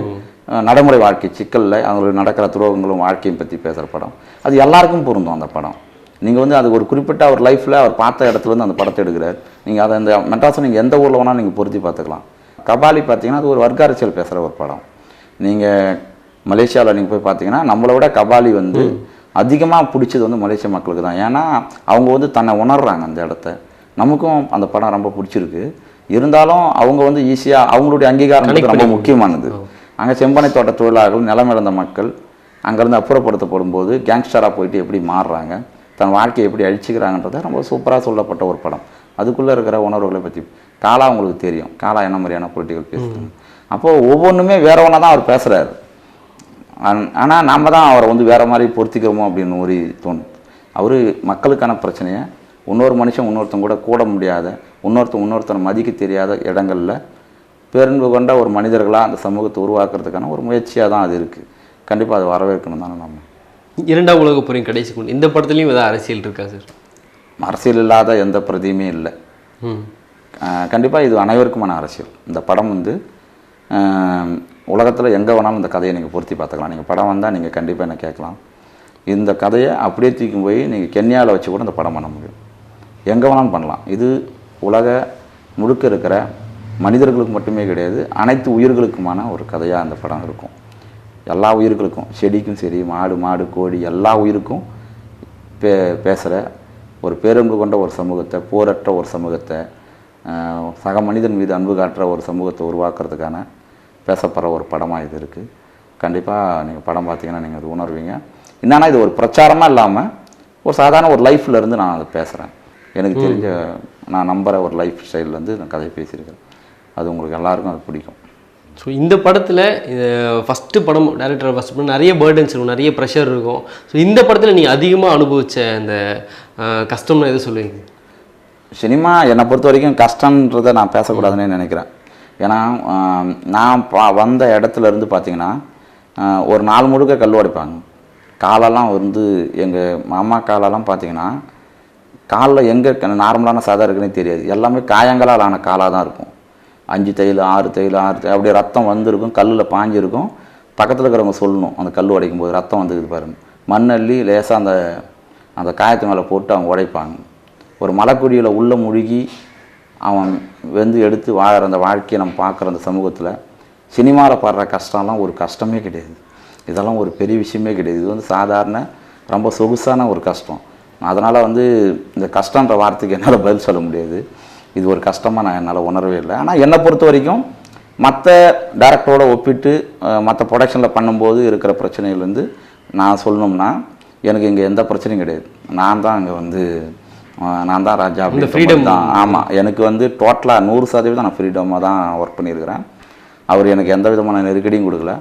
நடைமுறை வாழ்க்கை சிக்கலில் அவங்களுக்கு நடக்கிற துரோகங்களும் வாழ்க்கையும் பற்றி பேசுகிற படம். அது எல்லாருக்கும் பொருந்தும் அந்த படம். நீங்கள் வந்து அது ஒரு குறிப்பிட்ட அவர் லைஃப்பில் அவர் பார்த்த இடத்துல இருந்து அந்த படத்தை எடுக்கிறார். நீங்கள் அதை அந்த மெட்ராஸை நீங்கள் எந்த ஊரில் வேணாலும் நீங்கள் பொருத்தி பார்த்துக்கலாம். கபாலி பார்த்தீங்கன்னா அது ஒரு வர்க்க அரசியல் பேசுகிற ஒரு படம். நீங்கள் மலேசியாவில் நீங்கள் போய் பார்த்தீங்கன்னா நம்மளை விட கபாலி வந்து அதிகமாக பிடிச்சது வந்து மலேசிய மக்களுக்கு தான். ஏன்னா அவங்க வந்து தன்னை உணர்றாங்க அந்த இடத்த. நமக்கும் அந்த படம் ரொம்ப பிடிச்சிருக்கு. இருந்தாலும் அவங்க வந்து ஈஸியாக அவங்களுடைய அங்கீகாரம் ரொம்ப முக்கியமானது. அங்கே செம்பனை தோட்ட தொழிலாளர்கள் நிலம் இழந்த மக்கள் அங்கேருந்து அப்புறப்படுத்தப்படும் போது கேங்ஸ்டராக போயிட்டு எப்படி மாறுறாங்க தன் வாழ்க்கையை எப்படி அழிச்சிக்கிறாங்கன்றத ரொம்ப சூப்பராக சொல்லப்பட்ட ஒரு படம். அதுக்குள்ளே இருக்கிற உணர்வுகளை பற்றி காலா உங்களுக்கு தெரியும். காலா என்ன மாதிரியான பொலிட்டிக்கல் பேசுகிறாங்க அப்போது ஒவ்வொன்றுமே வேற ஒன்றா தான் அவர் பேசுகிறாரு ஆனால் நாம தான் அவரை வந்து வேற மாதிரி பொருத்திக்கிறோமோ அப்படின்னு ஒரு தோணும். அவர் மக்களுக்கான பிரச்சனையை இன்னொரு மனுஷன் இன்னொருத்தன் கூட கூட முடியாத இன்னொருத்தன் இன்னொருத்தனை மதிக்க தெரியாத இடங்கள்ல பேரன்பு கொண்ட ஒரு மனிதர்களாக அந்த சமூகத்தை உருவாக்குறதுக்கான ஒரு முயற்சியாக தான் அது இருக்குது கண்டிப்பாக அது வரவேற்கணும் தானே நம்ம. இரண்டாம் உலக போரின் கடைசி கொண்டு இந்த படத்துலையும் ஏதாவது அரசியல் இருக்கா சார்? அரசியல் இல்லாத எந்த பிரதியுமே இல்லை. கண்டிப்பாக இது அனைவருக்குமான அரசியல். இந்த படம் வந்து உலகத்தில் எங்கே வேணாலும் இந்த கதையை நீங்கள் பொருத்தி பார்த்துக்கலாம். நீங்கள் படம் வந்தால் நீங்கள் கண்டிப்பாக என்ன கேட்கலாம். இந்த கதையை அப்படியே தூக்கி போய் நீங்கள் கென்யாவில் வச்சு கூட இந்த படம் பண்ண முடியும். எங்கே வேணாலும் பண்ணலாம். இது உலக முழுக்க இருக்கிற மனிதர்களுக்கு மட்டுமே கிடையாது அனைத்து உயிர்களுக்குமான ஒரு கதையாக அந்த படம் இருக்கும். எல்லா உயிர்களுக்கும் செடிக்கும் சரி மாடு மாடு கோழி எல்லா உயிருக்கும் பே பேசுகிற ஒரு பேரன்பு கொண்ட ஒரு சமூகத்தை போரற்ற ஒரு சமூகத்தை சக மனிதன் மீது அன்பு காட்டுற ஒரு சமூகத்தை உருவாக்குறதுக்கான பேசப்படுற ஒரு படமாக இது இருக்குது கண்டிப்பாக நீங்கள் படம் பார்த்தீங்கன்னா நீங்கள் அது உணர்வீங்க. என்னன்னா இது ஒரு பிரச்சாரமாக இல்லாமல் ஒரு சாதாரண ஒரு லைஃப்ல இருந்து நான் அதை பேசுகிறேன் எனக்கு தெரிஞ்ச நான் நம்புகிற ஒரு லைஃப் ஸ்டைல்லேருந்து நான் கதை பேசியிருக்கேன். அது உங்களுக்கு எல்லாருக்கும் அது பிடிக்கும். ஸோ இந்த படத்தில் ஃபஸ்ட்டு படம் டேரக்டர் ஃபஸ்ட் படம் நிறைய பேர்டன்ஸ் இருக்கும் நிறைய ப்ரெஷர் இருக்கும். ஸோ இந்த படத்தில் நீங்கள் அதிகமாக அனுபவிச்ச அந்த கஷ்டம்னு எது சொல்லுவீங்க? சினிமா என்னை பொறுத்த வரைக்கும் கஷ்டன்றதை நான் பேசக்கூடாதுன்னு நினைக்கிறேன். ஏன்னா நான் பா வந்த இடத்துல இருந்து பார்த்தீங்கன்னா ஒரு நாள் முழுக்க கல் உடைப்பாங்க. காலெல்லாம் வந்து எங்கள் மாமா காலெல்லாம் பார்த்தீங்கன்னா காலில் எங்கே நார்மலான சதை இருக்குன்னே தெரியாது. எல்லாமே காயங்களால் ஆன காலாக தான் இருக்கும். அஞ்சு தையல் ஆறு தையல் ஆறு தையல் அப்படியே ரத்தம் வந்திருக்கும் கல்லில் பாஞ்சிருக்கும். பக்கத்தில் இருக்கிறவங்க சொல்லணும் அந்த கல் உடைக்கும் போது ரத்தம் வந்துக்குது பாருங்கள் மண்ணள்ளி லேசாக அந்த அந்த காயத்து மேலே போட்டு அவங்க உடைப்பாங்க. ஒரு மலைக்குடியில் உள்ளே முழுகி அவன் வெந்து எடுத்து வாழற அந்த வாழ்க்கையை நம்ம பார்க்குற அந்த சமூகத்தில் சினிமாவில் படுற கஷ்டம்லாம் ஒரு கஷ்டமே கிடையாது. இதெல்லாம் ஒரு பெரிய விஷயமே கிடையாது. இது வந்து சாதாரண ரொம்ப சொகுசான ஒரு கஷ்டம். அதனால் வந்து இந்த கஷ்டன்ற வார்த்தைக்கு என்னால் பதில் சொல்ல முடியாது. இது ஒரு கஷ்டமாக நான் என்னால் உணரவே இல்லை. ஆனால் என்னை பொறுத்த வரைக்கும் மற்ற டேரக்டரோட ஒப்பிட்டு மற்ற ப்ரொடக்ஷனில் பண்ணும்போது இருக்கிற பிரச்சனைகள் வந்து நான் சொல்லணும்னா எனக்கு இங்கே எந்த பிரச்சனையும் கிடையாது. நான் தான் இங்கே வந்து நான் தான் ராஜா freedom. மாதிரி தான். ஆமாம் எனக்கு வந்து டோட்டலாக நூறு சதவீதம் நான் ஃப்ரீடமாக தான் ஒர்க் பண்ணியிருக்கிறேன். அவர் எனக்கு எந்த விதமான நெருக்கடியும் கொடுக்கல.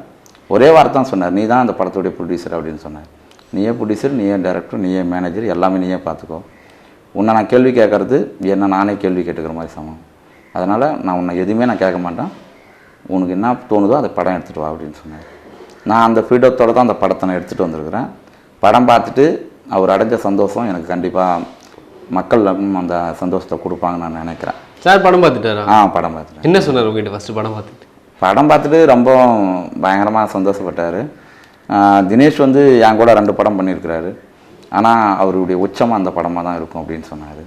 ஒரே வார்த்தை தான் சொன்னார் நீ தான் அந்த படத்துடைய ப்ரொடியூசர் அப்படின்னு சொன்னார். நீயே ப்ரொடியூசர் நீயே டைரக்டர் நீயே மேனேஜர் எல்லாமே நீயே பார்த்துக்கோ. உன்னை நான் கேள்வி கேட்கறது என்ன நானே கேள்வி கேட்டுக்கிற மாதிரி சமம். அதனால் நான் உன்னை எதுவுமே நான் கேட்க மாட்டேன். உனக்கு என்ன தோணுதோ அதை படம் எடுத்துகிட்டு வா அப்படின்னு சொன்னார். நான் அந்த ஃப்ரீடத்தோடு தான் அந்த படத்தை நான் எடுத்துகிட்டு வந்திருக்கிறேன். படம் பார்த்துட்டு அவர் அடைஞ்ச சந்தோஷம் எனக்கு கண்டிப்பாக மக்கள் அந்த சந்தோஷத்தை கொடுப்பாங்கன்னு நான் நினைக்கிறேன். சார் படம் பார்த்துட்டாரா? ஆ படம் பார்த்துட்டேன் என்ன சொன்னார் உங்ககிட்ட ஃபர்ஸ்ட் படம் பார்த்துட்டு? படம் பார்த்துட்டு ரொம்ப பயங்கரமாக சந்தோஷப்பட்டார். தினேஷ் வந்து என் கூட ரெண்டு படம் பண்ணியிருக்கிறாரு. ஆனால் அவருடைய உச்சமாக அந்த படமாக தான் இருக்கும் அப்படின்னு சொன்னார்.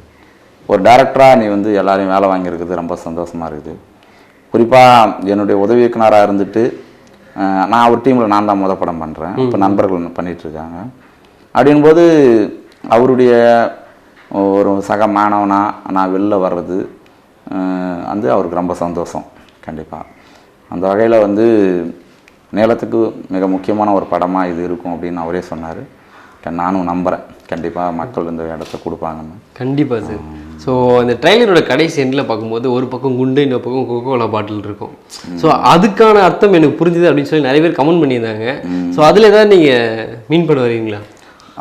ஒரு டேரக்டராக நீ வந்து எல்லாரையும் வேலை வாங்கியிருக்குது ரொம்ப சந்தோஷமாக இருக்குது. குறிப்பாக என்னுடைய உதவி இயக்குனராக இருந்துட்டு நான் அவர் டீமில் நான் தான் முத படம் பண்ணுறேன் இப்போ நண்பர்கள் பண்ணிகிட்ருக்காங்க அப்படின்போது அவருடைய ஒரு சக மாணவனா நான் வெளில வர்றது வந்து அவருக்கு ரொம்ப சந்தோஷம் கண்டிப்பாக அந்த வகையில் வந்து நேலத்துக்கு மிக முக்கியமான ஒரு படமாக இது இருக்கும் அப்படின்னு அவரே சொன்னார். நானும் நம்புகிறேன் கண்டிப்பாக மக்கள் இந்த இடத்த கொடுப்பாங்கன்னு. கண்டிப்பாக சார். ஸோ அந்த ட்ரைலரோட கடைசி எண்டில் பார்க்கும்போது ஒரு பக்கம் குண்டு இன்னொரு பக்கம் கோகோ கோலா பாட்டில் இருக்கும் ஸோ அதுக்கான அர்த்தம் எனக்கு புரிஞ்சுது அப்படின்னு சொல்லி நிறைய பேர் கமெண்ட் பண்ணியிருந்தாங்க. ஸோ அதில் ஏதாவது நீங்கள் மீன் பண்ண வரீங்களா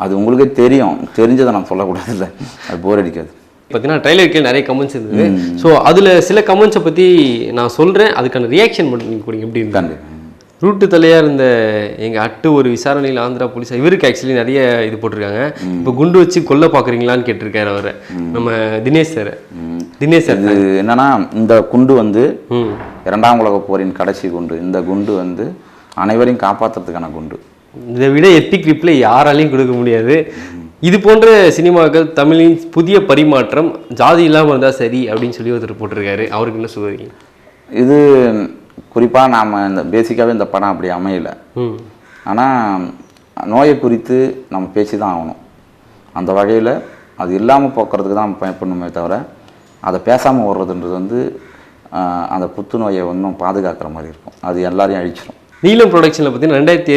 அது உங்களுக்கே தெரியும். தெரிஞ்சதை நான் சொல்லக்கூடாதுல்ல. அது போர் அடிக்காது. பார்த்தீங்கன்னா ட்ரைலர் கீழே நிறைய கமெண்ட்ஸ் இருந்தது. ஸோ அதில் சில கமெண்ட்ஸை பற்றி நான் சொல்கிறேன் அதுக்கான ரியாக்ஷன் மட்டும் நீங்கள் கொடுங்க. எப்படி கண்டிப்பாக ரூட்டு தலையாக இருந்த எங்கள் அட்டு ஒரு விசாரணையில் ஆந்திரா போலீஸ் இவருக்கு ஆக்சுவலி நிறைய இது போட்டிருக்காங்க. இப்போ குண்டு வச்சு கொல்ல பார்க்குறீங்களான்னு கேட்டிருக்காரு அவரை. நம்ம தினேஷ் சார். தினேஷ் சார் இது என்னன்னா இந்த குண்டு வந்து இரண்டாம் உலக போரின் கடைசி குண்டு. இந்த குண்டு வந்து அனைவரையும் காப்பாற்றுறதுக்கான குண்டு. இதை விட எத்திக் ரிப்ளை யாராலையும் கொடுக்க முடியாது. இது போன்ற சினிமாக்கள் தமிழின் புதிய பரிமாற்றம் ஜாதி இல்லாமல் இருந்தால் சரி அப்படின்னு சொல்லி ஒருத்தர் போட்டிருக்காரு. அவருக்கு என்ன சொல்லுவீங்க இது குறிப்பாக நாம் இந்த பேசிக்காகவே இந்த படம் அப்படி அமையல. ஆனால் நோயை குறித்து நம்ம பேசி தான் ஆகணும். அந்த வகையில் அது இல்லாமல் போக்குறதுக்கு தான் பயப்படணுமே தவிர அதை பேசாமல் ஓடுறதுன்றது வந்து அந்த புத்துநோயை இன்னும் பாதுகாக்கிற மாதிரி இருக்கும். அது எல்லாரையும் அழிச்சிடும் நீலம் ப்ரொடக்ஷனில் பார்த்தீங்கன்னா ரெண்டாயிரத்தி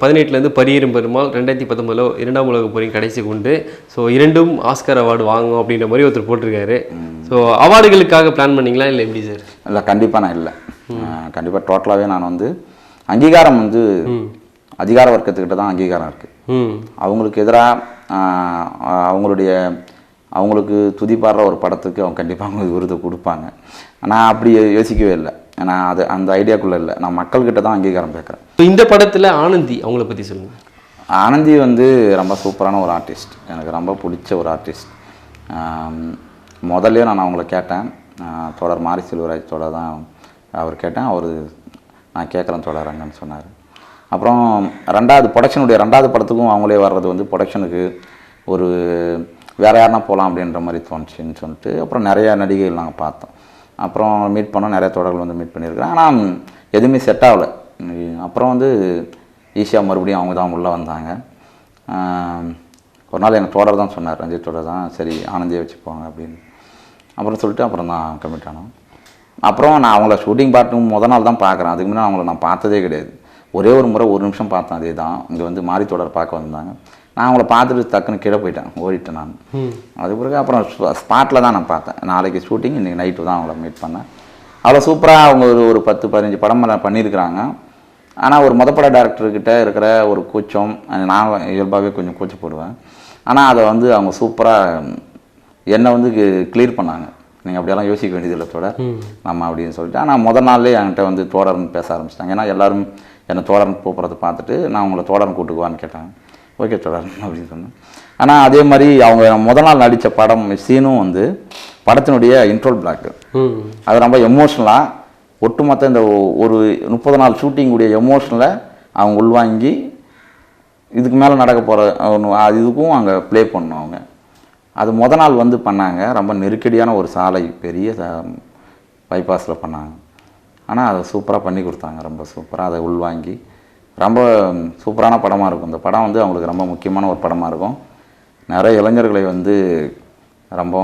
பதினெட்டுலேருந்து பரியரும் பெருமாள் ரெண்டாயிரத்தி பத்தொம்பதில் இரண்டாம் உலக போரின் கடைசி கொண்டு. ஸோ இரண்டும் ஆஸ்கர் அவார்டு வாங்கும் அப்படின்ற மாதிரி ஒருத்தர் போட்டிருக்காரு. ஸோ அவார்டுகளுக்காக பிளான் பண்ணீங்களா இல்லை எப்படி சார் இல்லை கண்டிப்பாக நான் இல்லை. கண்டிப்பாக டோட்டலாகவே நான் வந்து அங்கீகாரம் வந்து அதிகார வர்க்கத்துக்கிட்ட தான் அங்கீகாரம் இருக்குது அவங்களுக்கு எதிராக அவங்களுடைய அவங்களுக்கு துதிப்பாடுற ஒரு படத்துக்கு அவங்க கண்டிப்பாக அவங்க விருது கொடுப்பாங்க. நான் அப்படி யோசிக்கவே இல்லை. நான் அது அந்த ஐடியாக்குள்ளே இல்லை. நான் மக்கள்கிட்ட தான் அங்கீகாரம் கேட்குறேன். இப்போ இந்த படத்தில் ஆனந்தி அவங்கள பற்றி சொல்லுங்கள் ஆனந்தி வந்து ரொம்ப சூப்பரான ஒரு ஆர்டிஸ்ட் எனக்கு ரொம்ப பிடிச்ச ஒரு ஆர்டிஸ்ட் முதல்ல நான் அவங்கள கேட்டேன். தொடர் மாரி செல்வராஜ் தொடர் தான் அவர் கேட்டேன் அவர் நான் கேட்குறேன் தொடரங்கன்னு சொன்னார். அப்புறம் ரெண்டாவது ப்ரொடக்ஷனுடைய ரெண்டாவது படத்துக்கும் அவங்களே வர்றது வந்து ப்ரொடக்ஷனுக்கு ஒரு வேறு யாருனா போகலாம் அப்படின்ற மாதிரி தோணுச்சுன்னு சொல்லிட்டு அப்புறம் நிறையா நடிகைகள் நாங்கள் பார்த்தோம். அப்புறம் மீட் பண்ணோம் நிறைய தொடர்கள் வந்து மீட் பண்ணியிருக்கிறேன் ஆனால் எதுவுமே செட் ஆகலை. அப்புறம் வந்து ஈஸியாக மறுபடியும் அவங்க தான் உள்ளே வந்தாங்க. ஒரு நாள் எனக்கு தொடர் தான் சொன்னார் ரஞ்சித் தொடர் தான் சரி ஆனந்தியை வச்சுப்போங்க அப்படின்னு. அப்புறம் சொல்லிட்டு அப்புறம் தான் கமிட் ஆனோம். அப்புறம் நான் அவங்கள ஷூட்டிங் பார்ட்டும் முத நாள் தான் பார்க்குறேன். அதுக்கு முன்னாடி அவங்கள நான் பார்த்ததே கிடையாது. ஒரே ஒரு முறை ஒரு நிமிஷம் பார்த்தேன் அதே தான் இங்கே வந்து மாரி தொடர் பார்க்க வந்தாங்க. நான் அவங்கள பார்த்துட்டு டக்குன்னு கீழே போயிட்டேன். ஓடிட்டேன் நான். அது பிறகு அப்புறம் ஸ்பாட்டில் தான் நான் பார்த்தேன். நாளைக்கு ஷூட்டிங் இன்றைக்கி நைட்டு தான் அவங்கள மீட் பண்ணேன். அவ்வளோ சூப்பராக அவங்க ஒரு ஒரு பத்து பதினஞ்சு படம் பண்ணியிருக்கிறாங்க. ஆனால் ஒரு மொதப்பட டேரக்டர்கிட்ட இருக்கிற ஒரு கூச்சம் நான் இயல்பாகவே கொஞ்சம் கூச்சப்படுவேன். ஆனால் அதை வந்து அவங்க சூப்பராக என்னை வந்து கிளியர் பண்ணாங்க. நீங்கள் அப்படியெல்லாம் யோசிக்க வேண்டியதில்லை தோழர். நம்ம அப்படின்னு சொல்லிட்டு ஆனால் முதல் நாள்லேயே என்கிட்ட வந்து தோழர்னு பேச ஆரம்பிச்சிட்டாங்க. ஏன்னா எல்லாரும் என்னை தோழர்னு கூப்பிட்றத பார்த்துட்டு நான் உங்களை தோழர்னு கூட்டுக்குவான்னு கேட்டாங்க. ஓகே தோழர் அப்படின்னு சொன்னேன். ஆனால் அதே மாதிரி அவங்க முதல் நாள் நடித்த படம் சீனும் வந்து படத்தினுடைய இன்ட்ரோல் பிளாக் ம். அது ரொம்ப எமோஷ்னலாக ஒட்டுமொத்த இந்த ஒரு முப்பது நாள் ஷூட்டிங்குடைய எமோஷனில் அவங்க உள்வாங்கி இதுக்கு மேலே நடக்க போகிற இதுக்கும் அங்கே ப்ளே பண்ணோம் அவங்க. அது முத நாள் வந்து பண்ணாங்க. ரொம்ப நெருக்கடியான ஒரு சாலை பெரிய பைபாஸில் பண்ணாங்க. ஆனால் அதை சூப்பராக பண்ணி கொடுத்தாங்க. ரொம்ப சூப்பராக அதை உள்வாங்கி. ரொம்ப சூப்பரான படமாக இருக்கும். இந்த படம் வந்து அவங்களுக்கு ரொம்ப முக்கியமான ஒரு படமாக இருக்கும். நிறைய இளைஞர்களை வந்து ரொம்ப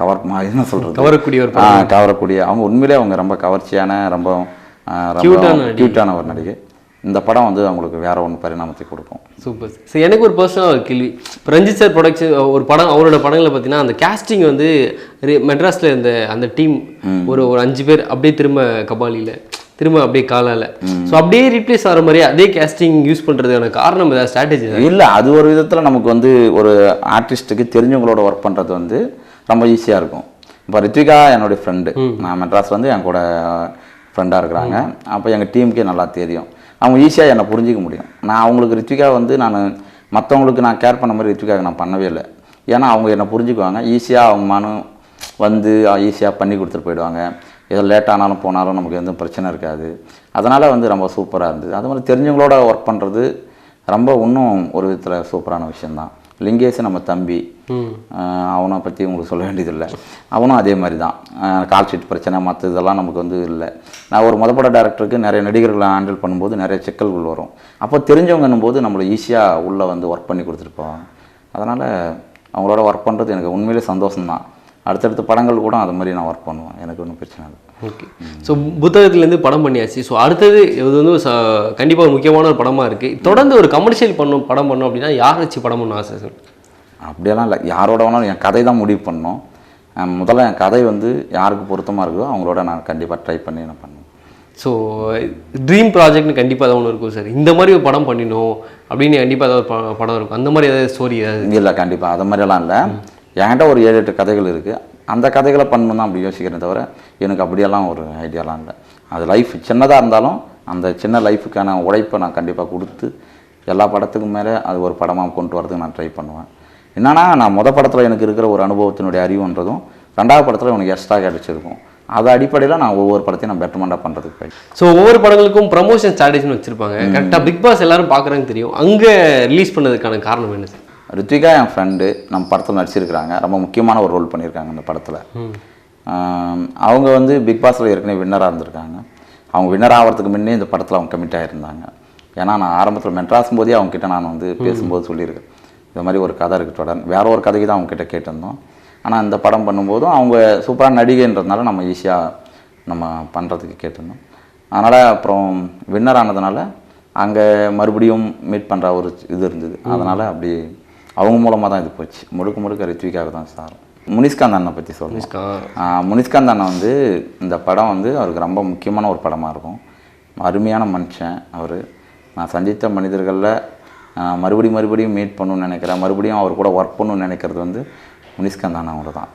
கவர் என்ன சொல்கிறது கவரக்கூடிய ஒரு கவரக்கூடிய. அவங்க உண்மையிலே அவங்க ரொம்ப கவர்ச்சியான ரொம்ப. க்யூட்டான ஒரு நடிகை. இந்த படம் வந்து அவங்களுக்கு வேற ஒன்று பரிணாமத்தை கொடுக்கும். சூப்பர் சரி எனக்கு ஒரு பர்சனல் ஒரு கேள்வி. இப்போ ரஞ்சித் சார் ப்ரொடக்ஷன் ஒரு படம் அவரோட படங்களில் பார்த்தீங்கன்னா அந்த கேஸ்டிங் வந்து மெட்ராஸ்ல இருந்த அந்த டீம் ஒரு ஒரு அஞ்சு பேர் அப்படியே திரும்ப கபாலியில் திரும்ப அப்படியே காலால. ஸோ அப்படியே ரீப்ளேஸ் ஆகிற மாதிரி அதே கேஸ்டிங் யூஸ் பண்ணுறதுக்கான காரணம் ஏதாவது ஸ்ட்ராட்டஜி இல்லை அது ஒரு விதத்தில் நமக்கு வந்து ஒரு ஆர்டிஸ்ட்டுக்கு தெரிஞ்சவங்களோட ஒர்க் பண்ணுறது வந்து ரொம்ப ஈஸியாக இருக்கும். இப்போ ரித்விகா என்னுடைய ஃப்ரெண்டு நான் மெட்ராஸ் வந்து என் கூட ஃப்ரெண்டாக இருக்கிறாங்க. அப்போ எங்கள் டீமுக்கே நல்லா தெரியும். அவங்க ஈஸியாக என்னை புரிஞ்சிக்க முடியும். நான் அவங்களுக்கு ரித்விகா வந்து நான் மற்றவங்களுக்கு நான் கேர் பண்ண மாதிரி ரித்விகாவுக்கு நான் பண்ணவே இல்லை. ஏன்னா அவங்க என்னை புரிஞ்சுக்குவாங்க. ஈஸியாக அவங்க மனம் வந்து ஈஸியாக பண்ணி கொடுத்துட்டு போயிடுவாங்க. ஏதோ லேட் ஆனாலும் போனாலும் நமக்கு எதுவும் பிரச்சனை இருக்காது. அதனால் வந்து ரொம்ப சூப்பராக இருந்தது. அது மாதிரி தெரிஞ்சவங்களோட ஒர்க் பண்ணுறது ரொம்ப இன்னும் ஒரு விதத்தில் சூப்பரான விஷயந்தான் லிங்கேஷ் நம்ம தம்பி. அவனை பற்றி உங்களுக்கு சொல்ல வேண்டியதில்லை. அவனும் அதே மாதிரி தான் கால் ஷீட் பிரச்சனை மற்ற இதெல்லாம் நமக்கு வந்து இல்லை. நான் ஒரு மொதப்பட டேரக்டருக்கு நிறைய நடிகர்களை ஹேண்டில் பண்ணும்போது நிறைய சிக்கல்கள் வரும். அப்போ தெரிஞ்சவங்கன்னும் போது நம்மளை ஈஸியாக உள்ளே வந்து ஒர்க் பண்ணி கொடுத்துட்டு போவாங்க. அதனால் அவங்களோட ஒர்க் பண்ணுறது எனக்கு உண்மையிலே சந்தோஷம்தான். அடுத்தடுத்த படங்கள் கூட அது மாதிரி நான் ஒர்க் பண்ணுவேன். எனக்கு ஒன்றும் பிரச்சனை இல்லை. ஓகே ஸோ புத்தகத்துலேருந்து படம் பண்ணியாச்சு. ஸோ அடுத்தது இது வந்து கண்டிப்பாக ஒரு முக்கியமான ஒரு படமாக இருக்குது தொடர்ந்து ஒரு கமர்ஷியல் பண்ணும் படம் பண்ணோம் அப்படின்னா யார் வச்சு படம் பண்ணணும் ஆசை சார் அப்படியெல்லாம் இல்லை. யாரோட வேணாலும் என் கதை தான் முடிவு பண்ணணும். அஹ் முதல்ல என் கதை வந்து யாருக்கு பொருத்தமாக இருக்குதோ அவங்களோட நான் கண்டிப்பாக ட்ரை பண்ணி நான் பண்ணுவேன். ஸோ ட்ரீம் ப்ராஜெக்ட்னு கண்டிப்பாக ஏதாவது ஒன்று இருக்கும் சார். இந்த மாதிரி ஒரு படம் பண்ணிடணும் அப்படின்னு கண்டிப்பாக ஏதாவது படம் இருக்கும். அந்த மாதிரி ஏதாவது ஸ்டோரி ஏதாவது? இல்லை கண்டிப்பாக அது மாதிரியெல்லாம் இல்லை. என்கிட்ட ஒரு ஏழு எட்டு கதைகள் இருக்குது அந்த கதைகளை பண்ணணும் தான் அப்படி யோசிக்கிறேன் தவிர எனக்கு அப்படியெல்லாம் ஒரு ஐடியாலாம் இல்லை. அது லைஃப் சின்னதாக இருந்தாலும் அந்த சின்ன லைஃபுக்கான உழைப்பை நான் கண்டிப்பாக கொடுத்து எல்லா படத்துக்கும் மேலே அது ஒரு படமாக கொண்டு வரதுக்கு நான் ட்ரை பண்ணுவேன். என்னன்னா நான் முத படத்தில் எனக்கு இருக்கிற ஒரு அனுபவத்தினுடைய அறிவுன்றதும் ரெண்டாவது படத்தில் எனக்கு எக்ஸ்ட்ரா கிடச்சிருக்கும். அது அடிப்படையில் நான் ஒவ்வொரு படத்தையும் நான் பெட்டர்மெண்ட்டாக பண்ணுறதுக்கு ஸோ ஒவ்வொரு படங்களுக்கும் ப்ரமோஷன் ஸ்ட்ராட்டஜின்னு வச்சிருப்பாங்க. கரெக்டாக பிக் பாஸ் எல்லாரும் பார்க்குறாங்க தெரியும். அங்கே ரிலீஸ் பண்ணதுக்கான காரணம் என்ன சார் ரித்விகா என் ஃப்ரெண்டு நம்ம படத்தில் நடிச்சிருக்கிறாங்க. ரொம்ப முக்கியமான ஒரு ரோல் பண்ணியிருக்காங்க இந்த படத்தில். அவங்க வந்து பிக் பாஸில் ஏற்கனவே வின்னராக இருந்திருக்காங்க. அவங்க வின்னர் ஆகிறதுக்கு முன்னே இந்த படத்தில் அவங்க கமிட் ஆகியிருந்தாங்க ஏன்னா நான் ஆரம்பத்தில் மெட்ராஸும் போதே அவங்க கிட்ட நான் வந்து பேசும்போது சொல்லியிருக்கேன். இந்த மாதிரி ஒரு கதை இருக்குது தொடர். வேற ஒரு கதைக்கு தான் அவங்க கிட்ட கேட்டிருந்தோம். ஆனால் இந்த படம் பண்ணும்போதும் அவங்க சூப்பரான நடிகைன்றதுனால நம்ம ஈஸியாக நம்ம பண்ணுறதுக்கு கேட்டிருந்தோம். அதனால் அப்புறம் வின்னர் ஆனதுனால அங்கே மறுபடியும் மீட் பண்ணுற ஒரு இது இருந்தது. அதனால் அப்படி அவங்க மூலமாக தான் இது போச்சு. முழுக்க முழுக்க ரித்விகாக தான் சார் முனிஷ்காந்த் அண்ணனை பற்றி ஆஹ் முனிஷ்காந்த் அண்ணன் வந்து இந்த படம் வந்து அவருக்கு ரொம்ப முக்கியமான ஒரு படமாக இருக்கும். அருமையான மனுஷன் அவர். நான் சந்தித்த மனிதர்களில் மறுபடியும் மறுபடியும் மீட் பண்ணணும்னு நினைக்கிறேன். மறுபடியும் அவர் கூட ஒர்க் பண்ணணும்னு நினைக்கிறது வந்து முனிஷ்காந்த் அண்ணன் அவர் தான்.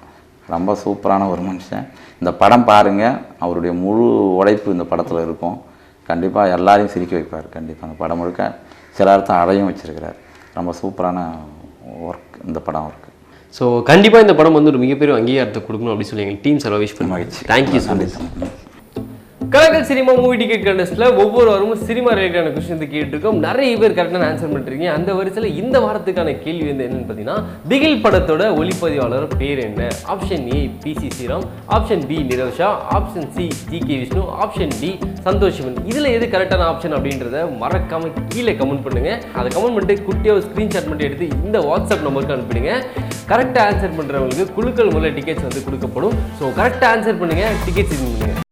ரொம்ப சூப்பரான ஒரு மனுஷன். இந்த படம் பாருங்கள் அவருடைய முழு உழைப்பு இந்த படத்தில் இருக்கும். கண்டிப்பாக எல்லாரையும் சிரிக்க வைப்பார். கண்டிப்பாக அந்த படம் முழுக்க சில அர்த்தம் அடையும் வச்சிருக்கிறார். ரொம்ப சூப்பரான ஒர்க் இந்த படம் இருக்குது ஸோ கண்டிப்பாக இந்த படம் வந்து ஒரு மிகப்பெரிய அங்கீகாரத்தை கொடுக்கணும் அப்படின்னு சொல்லி எங்கள் டீம் சர்வீஸ் பண்ணி thank you so much Kalakkal cinema movie ticket கண்டஸ்ட்ல ஒவ்வொரு வாரமும் சினிமா ரிலேட்டடான கொஸ்டின் கேட்டிருக்கோம். நிறைய பேர் கரெக்டான ஆன்சர் பண்ணிருக்கீங்க. அந்த வரிசையில் இந்த வாரத்துக்கான கேள்வி வந்து என்னன்னு பார்த்தீங்கன்னா திகில் படத்தோட ஒளிப்பதிவாளர் பேர் என்ன? Option A PC Sreeram. Option B Nirosha option C G K Vishnu. Option D Santosh Sivan. இதில் எது கரெக்டான ஆப்ஷன் அப்படின்றத மறக்காம கீழே கமெண்ட் பண்ணுங்க. அதை கமெண்ட் பண்ணிட்டு குட்டியாக ஒரு ஸ்க்ரீன்ஷாட் மட்டும் எடுத்து இந்த வாட்ஸ்அப் நம்பருக்கு அனுப்பிடுங்க. கரெக்டாக ஆன்சர் பண்ணுறவங்களுக்கு குழுக்கள் மூலம் டிக்கெட்ஸ் வந்து கொடுக்கப்படும். ஸோ கரெக்டாக ஆன்சர் பண்ணுங்கள் டிக்கெட்ஸ் பண்ணுங்கள்